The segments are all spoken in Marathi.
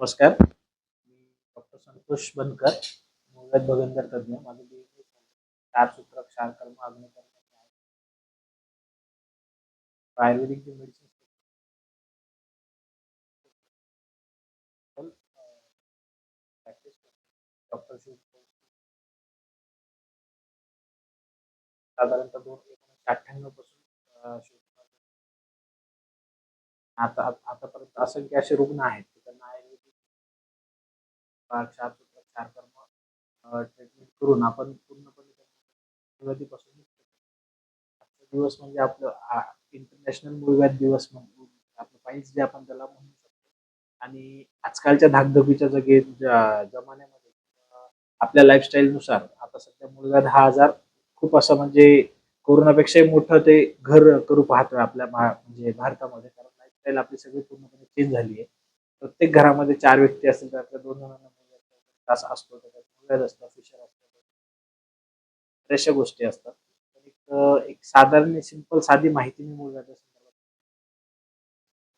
नमस्कार। डॉक्टर संतोष बनकर मुळव्याध भगंदर तज्ज्ञ माझं बी चार सूत्र क्षार कर्म आग्नेय कर्म आयुर्वेदिक जे मेडिसिन साधारणतः दोन एकोणीसशे अठ्ठ्याण्णव पासून आता आतापर्यंत असंख्य असे रुग्ण आहेत क्षार क्षारकर्म ट्रीटमेंट करून आपण पूर्णपणे त्यांना सुरुवातीपासून आजचा दिवस म्हणजे आपलं इंटरनॅशनल मूळव्याध दिवस म्हणून आपलं पाहिजे जे आपण त्याला म्हणू शकतो. आणि आजकालच्या धाकधकीच्या जगे जमान्यामध्ये आपल्या लाईफस्टाईलनुसार आता सध्या मुळव्याद हा आजार खूप असं म्हणजे कोरोनापेक्षाही मोठं ते घर करू पाहतोय आपल्या म्हणजे भारतामध्ये. कारण लाईफस्टाईल आपली सगळी पूर्णपणे चेंज झाली आहे प्रत्येक घरामध्ये चार व्यक्ती असतील त्यातल्या दोन जणांना मूळव्याध असतो त्याच्यात. मूळव्याध असतं फिशर असतं. बऱ्याचशा गोष्टी असतात. तर एक साधारण सिंपल साधी माहिती मी मुलगाच्या संदर्भात.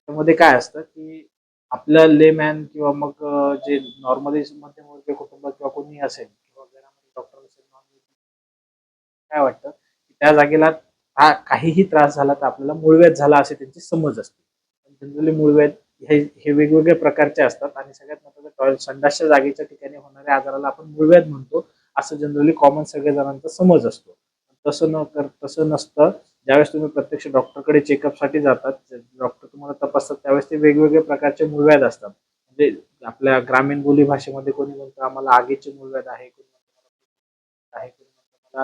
त्यामध्ये काय असतं की आपलं लेमॅन किंवा मग जे नॉर्मली मध्यमवर्गीय कुटुंब किंवा कोणी असेल किंवा घरामध्ये डॉक्टर असेल काय वाटतं? की त्या जागेला हा काहीही त्रास झाला तर आपल्याला मूळव्याध झाला असे त्यांची समज असते. जनरली मूळव्याध हे हे वेगवेगळ्या प्रकारचे असतात आणि सगळ्यात महत्त्वाचं टॉयलेट संडासच्या जागेच्या ठिकाणी होणाऱ्या आजाराला आपण मूळव्याध म्हणतो. असं जनरली कॉमन सगळ्या जणांचा समज असतो. तसं न कर तसं नसतं. ज्यावेळेस तुम्ही प्रत्यक्ष डॉक्टरकडे चेकअपसाठी जातात डॉक्टर तुम्हाला तपासतात त्यावेळेस ते वेगवेगळ्या प्रकारचे मूळव्याध असतात. म्हणजे आपल्या ग्रामीण बोली भाषेमध्ये कोणी म्हणतं आम्हाला आगीचे मूळव्याध आहे कोणी म्हणतं आहे कोणी म्हणतं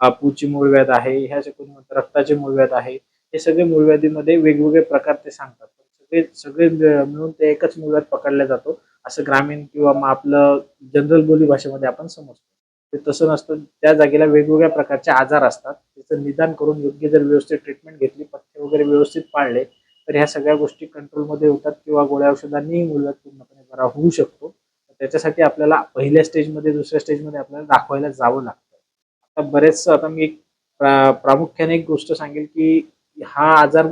मला मूळव्याध आहे ह्याचे कोणी म्हणतं रक्ताचे मूळव्याध आहे. हे सगळे मूळव्याधीमध्ये वेगवेगळे प्रकार ते सांगतात. सगळे सगळे मिळून ते एकच मुलात पकडला जातो. असं ग्रामीण किंवा मग आपलं जनरल बोली भाषेमध्ये आपण समजतो. ते तसं नसतं. त्या जागेला वेगवेगळ्या प्रकारचे आजार असतात. त्याचं निदान करून योग्य जर व्यवस्थित ट्रीटमेंट घेतली पथ्य वगैरे व्यवस्थित पाळले तर ह्या सगळ्या गोष्टी कंट्रोलमध्ये होतात किंवा गोळ्या औषधांनीही मुलगा पूर्णपणे बरा होऊ शकतो. त्याच्यासाठी आपल्याला पहिल्या स्टेजमध्ये दुसऱ्या स्टेजमध्ये आपल्याला दाखवायला जावं लागतं. आता बरेच आता मी एक प्रा- प्रामुख्याने एक गोष्ट सांगेल की हा आजार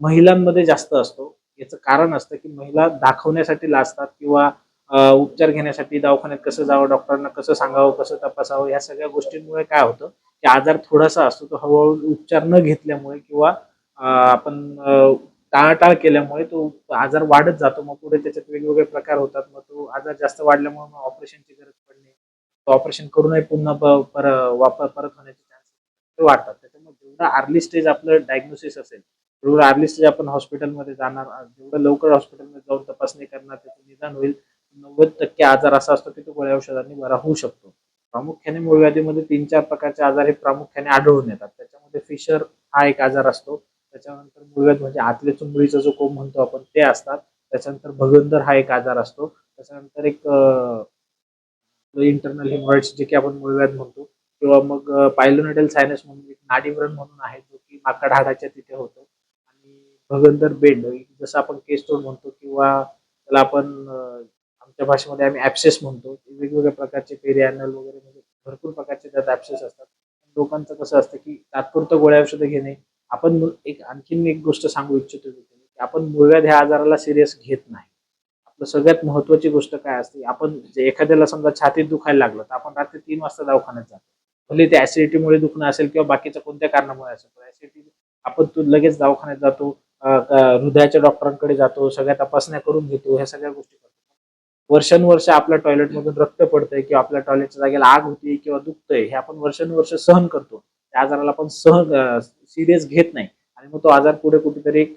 महिलांमध्ये जास्त असतो. याचं कारण असतं की महिला दाखवण्यासाठी लाजतात किंवा उपचार घेण्यासाठी दवाखान्यात कसं जावं डॉक्टरांना कसं सांगावं कसं तपासावं या सगळ्या गोष्टींमुळे काय होतं की आजार थोडासा असतो तो हळूहळू उपचार न घेतल्यामुळे किंवा आपण टाळाटाळ केल्यामुळे तो आजार वाढत जातो. मग पुढे त्याच्यात वेगवेगळे प्रकार होतात. मग तो आजार जास्त वाढल्यामुळे मग ऑपरेशनची गरज पडणे. ऑपरेशन करूनही पुन्हा पर वापर परत होण्याचे चान्सेस वाढतात. त्याच्यामुळे जेवढा अर्ली स्टेज आपलं डायग्नोसिस असेल तेवढं अर्ली स्टेज आपण हॉस्पिटलमध्ये जाणार जेवढं लवकर हॉस्पिटलमध्ये जाऊन तपासणी करणार त्याचं निदान होईल. नव्वद टक्के आजार असा असतो की तो गोळ्या औषधांनी बरा होऊ शकतो. प्रामुख्याने मूळव्याधीमध्ये तीन चार प्रकारचे आजार हे प्रामुख्याने आढळून येतात. त्याच्यामध्ये फिशर हा एक आजार असतो. त्याच्यानंतर मूळव्याध म्हणजे आतले चुंबळीचा जो कोंब म्हणतो आपण ते असतात. त्याच्यानंतर भगंदर हा एक आजार असतो. त्याच्यानंतर एक इंटरनल हिमॉइड्स जे की आपण मूळव्याध म्हणतो किंवा मग पायलोनेडल सायनस म्हणून एक नाडीव्रण म्हणून आहे जो की माकड हाडाच्या तिथे होतो. भगंदर बेंड जसं आपण केस्टोन म्हणतो किंवा त्याला आपण आमच्या भाषेमध्ये आम्ही ऍप्सेस म्हणतो. वेगवेगळ्या प्रकारचे पेरियानल वगैरे म्हणजे भरपूर प्रकारचे त्यात ऍप्सेस असतात. लोकांचं कसं असतं की तात्पुरतं गोळ्या औषधं घेणे. आपण एक आणखीन एक गोष्ट सांगू इच्छितो की आपण मुळव्यात ह्या आजाराला सिरियस घेत नाही. आपलं सगळ्यात महत्वाची गोष्ट काय असते आपण जे एखाद्याला समजा छातीत दुखायला लागलं तर आपण रात्री तीन वाजता दवाखान्यात जातो. भले ते ऍसिडिटीमुळे दुखणं असेल किंवा बाकीच्या कोणत्या कारणामुळे असेल पण ऍसिडिटी आपण तो लगेच दवाखान्यात जातो. हृदयाच्या डॉक्टरांकडे जातो सगळ्या तपासण्या करून घेतो ह्या सगळ्या गोष्टी करतो. वर्षानुवर्ष आपल्या टॉयलेटमधून रक्त पडतंय किंवा आपल्या टॉयलेटच्या जागेला आग होती किंवा दुखतंय हे आपण वर्षानुवर्ष सहन करतो. त्या आजाराला आपण सहन सिरियस घेत नाही. आणि मग तो आजार पुढे कुठेतरी एक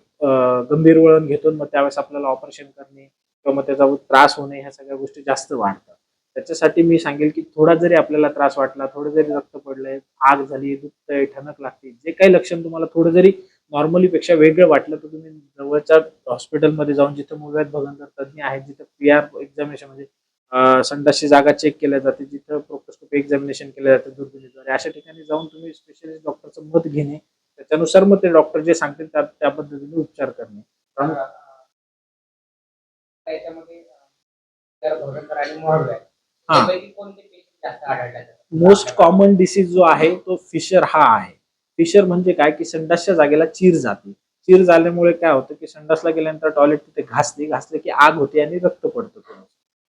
गंभीर वळण घेतो मग त्यावेळेस आपल्याला ऑपरेशन करणे किंवा मग त्याचा त्रास होणे ह्या सगळ्या गोष्टी जास्त वाढतात. त्याच्यासाठी मी सांगेल की थोडा जरी आपल्याला त्रास वाटला थोडं जरी रक्त पडलंय आग झाली दुखतंय ठणक लागते जे काही लक्षण तुम्हाला थोडं जरी नॉर्मली पेक्षा वेगळं वाटलं तर तुम्ही जवळच्या हॉस्पिटलमध्ये जाऊन जिथं मूळव्याध भगंदर तज्ज्ञ आहेत जिथं पी आर एक्झामिनेशन म्हणजे संडासची जागा चेक केल्या जाते जिथं प्रोक्टोस्कोपी एक्झामिनेशन केलं जातं दुर्बिणीद्वारे. अशा ठिकाणी जाऊन तुम्ही स्पेशलिस्ट डॉक्टरचं मत घेणे त्याच्यानुसार मग ते डॉक्टर जे सांगतील त्या त्या पद्धतीने उपचार करणे. मोस्ट कॉमन डिसीज जो आहे तो फिशर हा आहे. फिशर म्हणजे काय? की संडासच्या जागेला चीर जाते. चीर झाल्यामुळे काय होतं की संडासला गेल्यानंतर टॉयलेट तिथे घासली घासले की आग होते आणि रक्त पडतं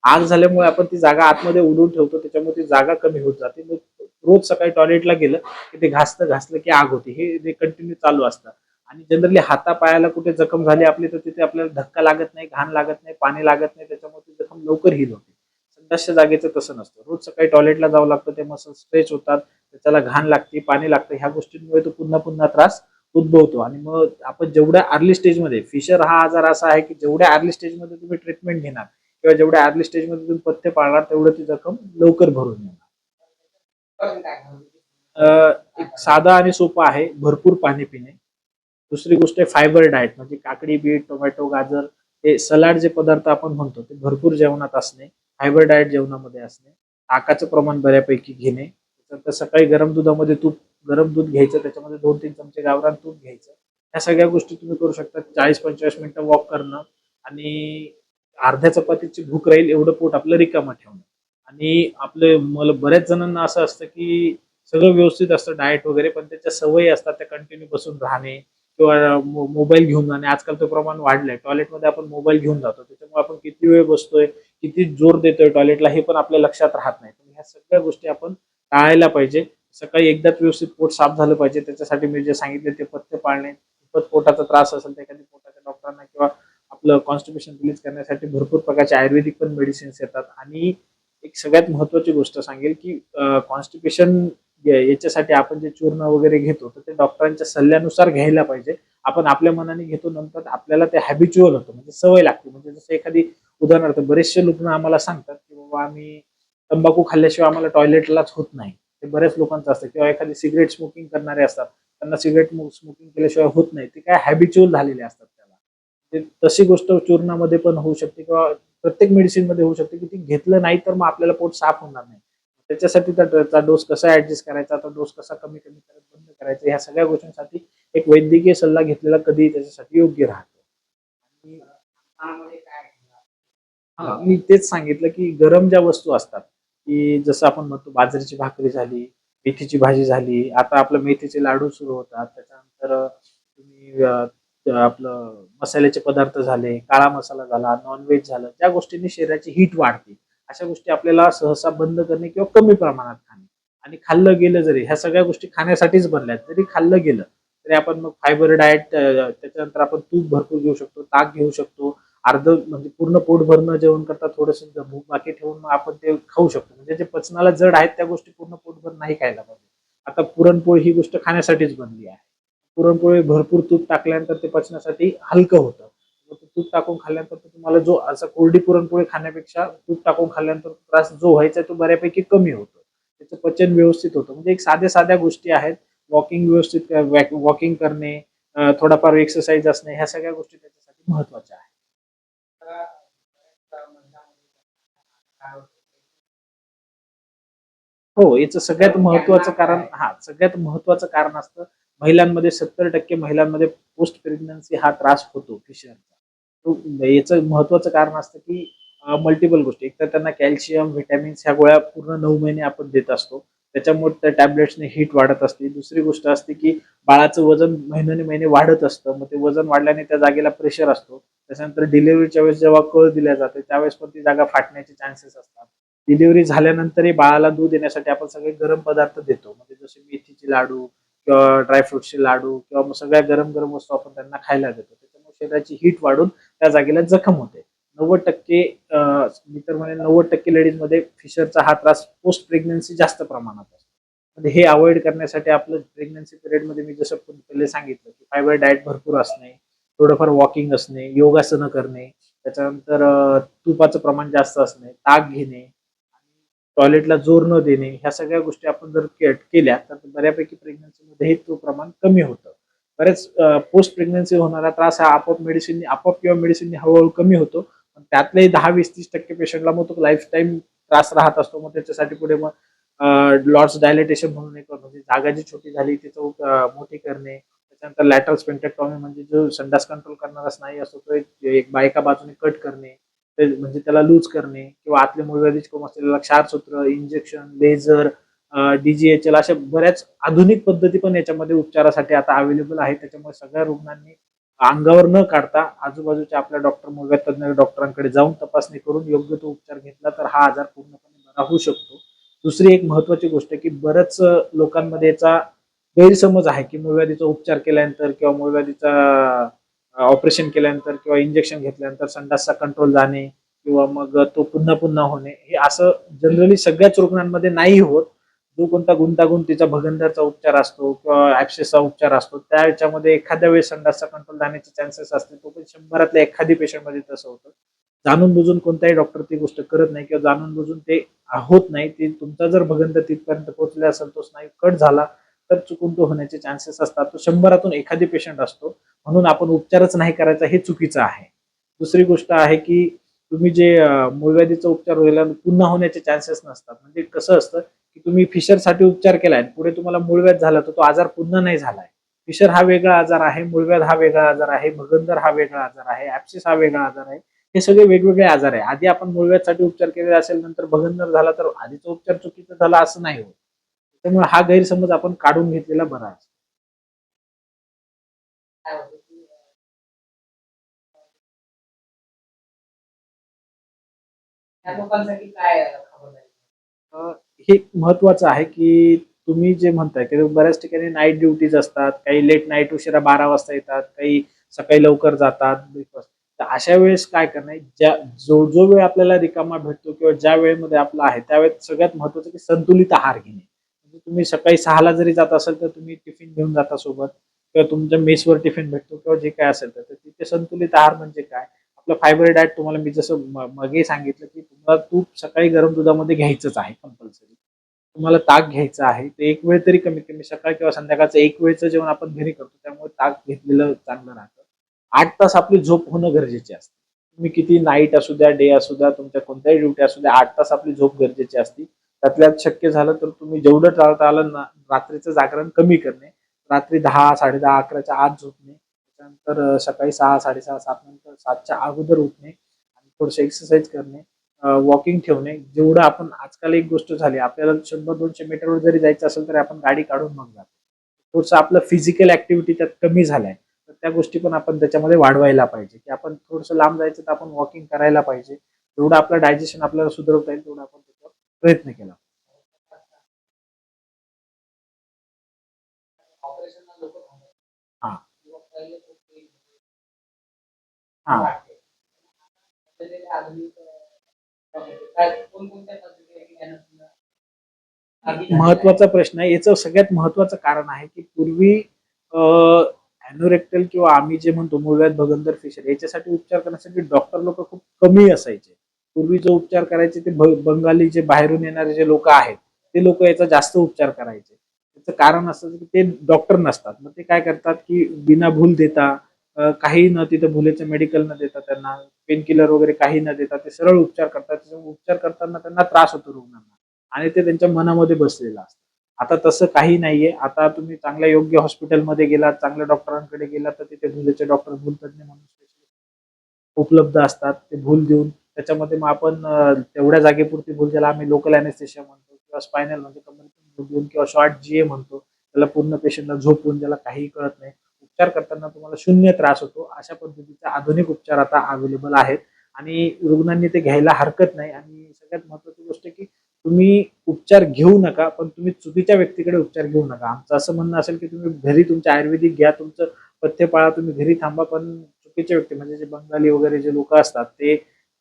आग झाल्यामुळे आपण ती जागा आतमध्ये उडून ठेवतो त्याच्यामुळे ती जागा कमी होत जाते. मग रोज सकाळी टॉयलेटला गेलं की ते घासलं घासलं की आग होते. हे कंटिन्यू चालू असतं. आणि जनरली हातापायाला कुठे जखम झाली आपली तर तिथे आपल्याला धक्का लागत नाही घाण लागत नाही पाणी लागत नाही त्याच्यामुळे ती जखम लवकर हिल होते. संडासच्या जागेचं तसं नसतं. रोज सकाळी टॉयलेटला जावं लागतं ते मसल स्ट्रेच होतात त्याला घाण लागते पाणी लागतं ह्या गोष्टींमुळे तो पुन्हा पुन्हा त्रास उद्भवतो. आणि मग आपण जेवढ्या अर्ली स्टेजमध्ये फिशर हा आजार असा आहे की जेवढ्या अर्ली स्टेजमध्ये तुम्ही ट्रीटमेंट घेणार किंवा जेवढ्या अर्ली स्टेजमध्ये तुम्ही पथ्य पाळणार तेवढं ती जखम लवकर भरून येणार. एक साधा आणि सोपा आहे भरपूर पाणी पिणे. दुसरी गोष्ट आहे फायबर डाएट म्हणजे काकडी बीट टोमॅटो गाजर हे सलाड जे पदार्थ आपण म्हणतो ते भरपूर जेवणात असणे. फायबर डाएट जेवणामध्ये असणे ताकाचं प्रमाण बऱ्यापैकी घेणे त्याच्यानंतर सकाळी गरम दुधामध्ये तूप गरम दूध घ्यायचं त्याच्यामध्ये दोन तीन चमचे गावरान तूप घ्यायचं. ह्या सगळ्या गोष्टी तुम्ही करू शकता. चाळीस पंचेचाळीस मिनिटं वॉक करणं आणि अर्ध्या चपातीची भूक राहील एवढं पोट आपलं रिकामं ठेवणं. आणि आपले मला बऱ्याच जणांना असं असतं की सगळं व्यवस्थित असतं डाएट वगैरे पण त्याच्या सवयी असतात त्या कंटिन्यू बसून राहणे किंवा मो- मोबाईल घेऊन जाणे. आजकाल ते प्रमाण वाढलंय. टॉयलेटमध्ये आपण मोबाईल घेऊन जातो. त्याच्यामुळे आपण किती वेळ बसतोय किती जोर देतोय टॉयलेटला हे पण आपल्या लक्षात राहत नाही. ह्या सगळ्या गोष्टी आपण टाळायला पाहिजे. सकाळी एकदाच व्यवस्थित पोट साफ झालं पाहिजे. त्याच्यासाठी मी जे सांगितले ते पथ्य पाळणे. खूपच पोटाचा त्रास असेल तर एखादी पोटाच्या डॉक्टरांना किंवा आपलं कॉन्स्टिपेशन रिलीज करण्यासाठी भरपूर प्रकारचे आयुर्वेदिक पण मेडिसिन्स येतात. आणि एक सगळ्यात महत्वाची गोष्ट सांगेल की कॉन्स्टिपेशन याच्यासाठी आपण जे चूर्ण वगैरे घेतो तर ते डॉक्टरांच्या सल्ल्यानुसार घ्यायला पाहिजे. आपण आपल्या मनाने घेतो नंतर आपल्याला ते हॅबिच्युअल होतं म्हणजे सवय लागते. म्हणजे जसं एखादी उदाहरणार्थ बरेचसे लोक आम्हाला सांगतात की बाबा आम्ही तंबाखू खाल्ल्याशिवाय आम्हाला टॉयलेटलाच होत नाही. ते बऱ्याच लोकांचं असतं. किंवा एखादी सिगरेट स्मोकिंग करणारे असतात. त्यांना सिगरेट स्मोकिंग केल्याशिवाय होत नाही. ते काय हॅबिच्युअल झालेले असतात त्याला. ते तशी गोष्ट चूर्णामध्ये पण होऊ शकते किंवा प्रत्येक मेडिसिनमध्ये होऊ शकते की ती घेतलं नाही तर मग आपल्याला पोट साफ होणार नाही. त्याच्यासाठी त्या- त्याचा डोस कसा ऍडजस्ट करायचा तो डोस कसा कमी कमी करत बंद करायचा ह्या सगळ्या गोष्टींसाठी एक वैद्यकीय सल्ला घेतलेला कधी त्याच्यासाठी योग्य राहतो आणि? हा, मी तेच सांगितलं की गरम ज्या वस्तू असतात की जसं आपण म्हणतो बाजरीची भाकरी झाली मेथीची भाजी झाली आता आपलं मेथीचे लाडू सुरू होतात त्याच्यानंतर तुम्ही आपलं मसाल्याचे पदार्थ झाले काळा मसाला झाला नॉनव्हेज झालं ज्या गोष्टींनी शरीराची हीट वाढते अशा गोष्टी आपल्याला सहसा बंद करणे किंवा कमी प्रमाणात खाणे. आणि खाल्लं गेलं जरी ह्या सगळ्या गोष्टी खाण्यासाठीच बनल्यात. जरी खाल्लं गेलं तरी आपण मग फायबर डाएट त्याच्यानंतर आपण तूप भरपूर घेऊ शकतो ताक घेऊ शकतो. अर्ध म्हणजे पूर्ण पोट भरणं जेवण करता थोडंसं भूक बाकी ठेवून मग आपण ते खाऊ शकतो. म्हणजे जे पचनाला जड आहेत त्या गोष्टी पूर्ण पोटभर नाही खायला पाहिजे. आता पुरणपोळी ही गोष्ट खाण्यासाठीच बनली आहे. पुरणपोळी भरपूर तूप टाकल्यानंतर ते पचण्यासाठी हलकं होतं. मग तूप टाकून खाल्ल्यानंतर तुम्हाला जो असा कोरडी पुरणपोळी खाण्यापेक्षा तूप टाकून खाल्ल्यानंतर त्रास जो व्हायचा तो बऱ्यापैकी कमी होतो. त्याचं पचन व्यवस्थित होतं. म्हणजे एक साध्या साध्या गोष्टी आहेत. वॉकिंग व्यवस्थित वॉकिंग करणे थोडाफार एक्सरसाइज असणे ह्या सगळ्या गोष्टी त्याच्यासाठी महत्त्वाच्या आहेत. हो याचं सगळ्यात महत्वाचं कारण हा सगळ्यात महत्वाचं कारण असतं महिलांमध्ये सत्तर टक्के महिलांमध्ये पोस्ट प्रेग्नन्सी हा त्रास होतो फिशरचा याचं महत्वाचं कारण असतं की मल्टिपल गोष्टी. एक तर त्यांना कॅल्शियम व्हिटॅमिन्स ह्या गोळ्या पूर्ण नऊ महिने आपण देत असतो. त्याच्यामुळे त्या टॅबलेट्सने हीट वाढत असते. दुसरी गोष्ट असते की बाळाचं वजन महिन्याने महिने वाढत असतं. मग ते वजन वाढल्याने त्या जागेला प्रेशर असतो. त्याच्यानंतर डिलिव्हरीच्या वेळेस जेव्हा कळ दिल्या जाते त्यावेळेस पण ती जागा फाटण्याचे चान्सेस असतात. डिलिव्हरी झाल्यानंतरही बाळाला दूध देण्यासाठी आपण सगळे गरम पदार्थ देतो. म्हणजे जसे मेथीचे लाडू किंवा ड्रायफ्रुट्सचे लाडू किंवा मग सगळ्या गरम गरम वस्तू आपण त्यांना खायला देतो. त्याच्यामुळे शरीराची हीट वाढून त्या जागेला जखम होते. नव्वद टक्के मी तर म्हणे नव्वद टक्के लेडीजमध्ये फिशरचा हा त्रास पोस्ट प्रेग्नन्सी जास्त प्रमाणात असतो. म्हणजे हे अवॉइड करण्यासाठी आपलं प्रेग्नन्सी पिरियडमध्ये मी जसं पहिले सांगितलं की फायबर डाएट भरपूर असणे थोडंफार वॉकिंग असणे योगासनं करणे त्याच्यानंतर तुपाचं प्रमाण जास्त असणे ताक घेणे टॉयलेटला जोर न देणे ह्या सगळ्या गोष्टी आपण जर केल्या तर बऱ्यापैकी प्रेग्नन्सीमध्ये तो प्रमाण कमी होतं. बरेच पोस्ट प्रेग्नन्सी होणारा त्रास हा आपोआप मेडिसिन आपोआप किंवा मेडिसिननी हळूहळू कमी होतो. पण त्यातलेही दहा वीस तीस टक्के पेशंटला मग तो लाईफ टाईम त्रास राहत असतो. मग त्याच्यासाठी पुढे मग लॉर्ड्स डायलेटेशन म्हणून एक म्हणजे जागा जी छोटी झाली तिथं मोठी करणे. त्याच्यानंतर लॅटरल स्पेंटेक्टॉमी म्हणजे जो संडास कंट्रोल करणारा स्नायू असतो तो एक बायका बाजूने कट करणे. म्हणजे त्याला लूज करणे. किंवा आतले मुळव्याधीच कोम असलेला क्षारसूत्र इंजेक्शन लेझर डीजीएचएल अशा बऱ्याच आधुनिक पद्धती पण याच्यामध्ये उपचारासाठी आता अवेलेबल आहे. त्याच्यामुळे सगळ्या रुग्णांनी अंगावर न काढता आजूबाजूच्या आपल्या डॉक्टर मूळव्याध डॉक्टरांकडे जाऊन तपासणी करून योग्य तो उपचार घेतला तर हा आजार पूर्णपणे बरा होऊ शकतो. दुसरी एक महत्वाची गोष्ट की बऱ्याच लोकांमध्ये याचा गैरसमज आहे की मूळव्याधीचा उपचार केल्यानंतर किंवा मूळव्याधीचा ऑपरेशन केल्यानंतर किंवा इंजेक्शन घेतल्यानंतर संडासचा कंट्रोल जाणे किंवा मग तो पुन्हा पुन्हा होणे हे असं जनरली सगळ्याच रुग्णांमध्ये नाही होत. जो कोणता गुंतागुंतीचा भगंदरचा उपचार असतो किंवा ऍप्सेसचा उपचार असतो त्या याच्यामध्ये एखाद्या वेळेस संडासचा कंट्रोल जाण्याचे चान्सेस असते तो पण शंभरातल्या एखादी पेशंटमध्ये तसं होतं. जाणून बुजून कोणताही डॉक्टर ती गोष्ट करत नाही किंवा जाणून बुजून ते होत नाही ते तुमचा जर भगंदर तिथपर्यंत पोहोचला असेल तो स्नायू कट झाला तर चुकून तो होण्याचे चान्सेस असतात. तो शंभरातून एखादी पेशंट असतो म्हणून आपण उपचारच नाही करायचा हे चुकीचं आहे. दुसरी गोष्ट आहे की तुम्ही जे मूळव्याधीचा उपचार व्हायला पुन्हा होण्याचे चान्सेस नसतात. म्हणजे कसं असतं की तुम्ही फिशरसाठी उपचार केलाय पुढे तुम्हाला मूळव्याध झाला तर तो आजार पुन्हा नाही झालाय. फिशर हा वेगळा आजार आहे मूळव्याध हा वेगळा आजार आहे भगंदर हा वेगळा आजार आहे ऍप्सिस हा वेगळा आजार आहे. हे सगळे वेगवेगळे आजार आहे. आधी आपण मूळव्याधसाठी उपचार केलेला असेल नंतर भगंदर झाला तर आधीचा उपचार चुकीचा झाला असं नाही होत. त्यामुळे हा गैरसमज आपण काढून घेतलेला बरा आहे. काय होतं की, त्या लोकांसाठी काय खबरदारी अ, हे महत्वाचं आहे की तुम्ही जे म्हणताय की बऱ्याच ठिकाणी नाईट ड्युटीज असतात काही लेट नाईट उशिरा बारा वाजता येतात काही सकाळी लवकर जातात ब्रेकफास्ट तर अशा वेळेस काय करणं ज्या जो जो वेळ आपल्याला रिकामा भेटतो किंवा ज्या वेळेमध्ये आपला आहे त्यावेळेस सगळ्यात महत्वाचं की संतुलित आहार घेणे. म्हणजे तुम्ही सकाळी सहाला जरी जात असाल तर तुम्ही टिफिन घेऊन जाता सोबत किंवा तुमच्या मेसवर टिफिन भेटतो किंवा जे काय असेल तर तिथे संतुलित आहार म्हणजे काय? आपलं फायबर डाएट तुम्हाला मी जसं मागे सांगितलं की तुम्हाला तूप सकाळी गरम दुधामध्ये घ्यायचंच आहे कंपल्सरी तुम्हाला ताक घ्यायचं आहे ते एक वेळ तरी कमीत कमी सकाळ किंवा संध्याकाळचं एक वेळचं जेवण आपण घरी करतो त्यामुळे ताक घेतलेलं चांगलं राहतं. आठ तास आपली झोप होणं गरजेचे असते. तुम्ही किती नाईट असू द्या डे असू द्या तुमच्या कोणत्याही ड्युटी असू द्या आठ तास आपली झोप गरजेची असते. त्यातल्यात शक्य झालं तर तुम्ही जेवढं टाळता आलं ना रात्रीचं जागरण कमी करणे रात्री दहा साडे दहा अकराच्या आत झोपणे त्यानंतर सकाळी सहा साडेसहा सात नंतर सातच्या अगोदर उठणे आणि थोडंसं एक्सरसाइज करणे वॉकिंग ठेवणे. जेवढं आपण आजकाल एक गोष्ट झाली आपल्याला शंभर दोनशे मीटरवर जरी जायचं असेल तरी आपण गाडी काढून मग जातो. थोडंसं आपलं फिजिकल ऍक्टिव्हिटी त्यात कमी झालाय. तर त्या गोष्टी पण आपण त्याच्यामध्ये वाढवायला पाहिजे. की आपण थोडंसं लांब जायचं तर आपण वॉकिंग करायला पाहिजे. जेवढं आपलं डायजेशन आपल्याला सुधारवता येईल तेवढं आपण त्याच्यावर प्रयत्न केला ऑपरेशनला लोक हा. किंवा पहिले खूप ते हा वाटते त्याचे आधुनिक अं, काय कोणकोणत्या पद्धती आहे की ज्यानं तुला आधी झालेलं हा. महत्त्वाचा प्रश्न आहे. याचं सगळ्यात महत्वाचं कारण आहे की पूर्वी अॅनोरेक्टल किंवा आम्ही जे म्हणतो मूळव्याध भगंदर फिशर याच्यासाठी उपचार करण्यासाठी डॉक्टर लोक खूप कमी असायचे. पूर्वी जो उपचार करायचे ते बंगाली जे बाहेरून येणारे जे लोक आहेत ते लोक याचा जास्त उपचार करायचे. त्याचं कारण असं की ते डॉक्टर नसतात. मग ते काय करतात की बिना भूल देता काही न तिथं भुलेचं मेडिकल न देता त्यांना पेन किलर वगैरे काही न देता ते सरळ उपचार करतात. उपचार करताना त्यांना त्रास होतो रुग्णांना. आणि ते त्यांच्या मनामध्ये बसलेलं असतं. आता तसं काही नाहीये. आता तुम्ही चांगल्या योग्य हॉस्पिटलमध्ये गेलात चांगल्या डॉक्टरांकडे गेलात तर तिथे भुलेचे डॉक्टर भूल तज्ञ म्हणून उपलब्ध असतात. ते भूल देऊन त्याच्यामध्ये मग आपण तेवढ्या जागेपुरती भूल ज्याला आम्ही लोकल अॅनेस्थेशिया म्हणतो किंवा स्पायनल म्हणतो कमरेतून भूल देऊन किंवा शॉर्ट जी ए म्हणतो त्याला पूर्ण पेशंटला झोपून ज्याला काही कळत नाही. उपचार करताना तुम्हाला शून्य त्रास होतो. अशा पद्धतीचे आधुनिक उपचार आता अवेलेबल आहेत. आणि रुग्णांनी ते घ्यायला हरकत नाही. आणि सगळ्यात महत्वाची गोष्ट की तुम्ही उपचार घेऊ नका पण तुम्ही चुकीच्या व्यक्तीकडे उपचार घेऊ नका. आमचं असं म्हणणं असेल की तुम्ही घरी तुमच्या आयुर्वेदिक घ्या तुमचं पथ्य पाळा तुम्ही घरी थांबा पण चुकीचे व्यक्ती म्हणजे जे बंगाली वगैरे जे लोक असतात ते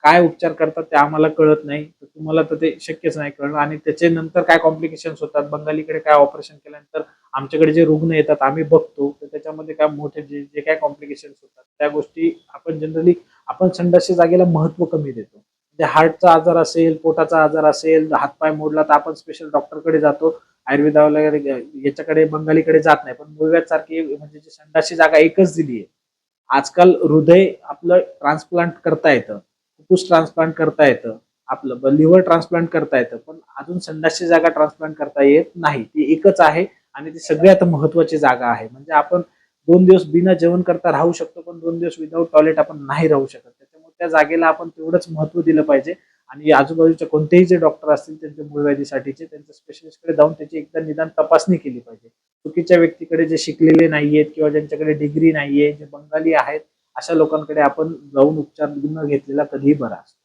काय उपचार करतात ते आम्हाला कळत नाही. तर तुम्हाला तर ते शक्यच नाही कळणं आणि त्याचे नंतर काय कॉम्प्लिकेशन्स होतात? बंगालीकडे काय ऑपरेशन केल्यानंतर आमच्याकडे जे रुग्ण येतात आम्ही बघतो. तर त्याच्यामध्ये काय मोठे जे जे काय कॉम्प्लिकेशन्स होतात त्या गोष्टी आपण जनरली आपण संडासच्या जागेला महत्त्व कमी देतो. म्हणजे हार्टचा आजार असेल पोटाचा आजार असेल हातपाय मोडला तर आपण स्पेशल डॉक्टरकडे जातो. आयुर्वेदाला याच्याकडे बंगालीकडे जात नाही. पण मूळव्याध सारखी म्हणजे जी संडासची जागा एकच दिली आहे. आजकाल हृदय आपलं ट्रान्सप्लांट करता येतं. फुफ्फुस ट्रान्सप्लांट करता येतं. आपलं लिव्हर ट्रान्सप्लांट करता येतं. पण अजून संडासची जागा ट्रान्सप्लांट करता येत नाही. ती एकच आहे. आणि ती सगळ्यात महत्वाची जागा आहे. म्हणजे आपण दोन दिवस बिना जेवण करता राहू शकतो पण दोन दिवस विदाऊट टॉयलेट आपण नाही राहू शकत. त्याच्यामुळे त्या जागेला आपण तेवढंच महत्त्व दिलं पाहिजे. आणि आजूबाजूचे कोणतेही जे डॉक्टर असतील त्यांच्या मूळव्याधीसाठीचे त्यांच्या स्पेशलिस्टकडे जाऊन त्याची एकदा निदान तपासणी केली पाहिजे. चुकीच्या व्यक्तीकडे जे शिकलेले नाहीयेत किंवा ज्यांच्याकडे डिग्री नाहीये जे बंगाली आहेत अशा लोकांकडे आपण जाऊन उपचार न घेतलेला कधीही बरा असतो.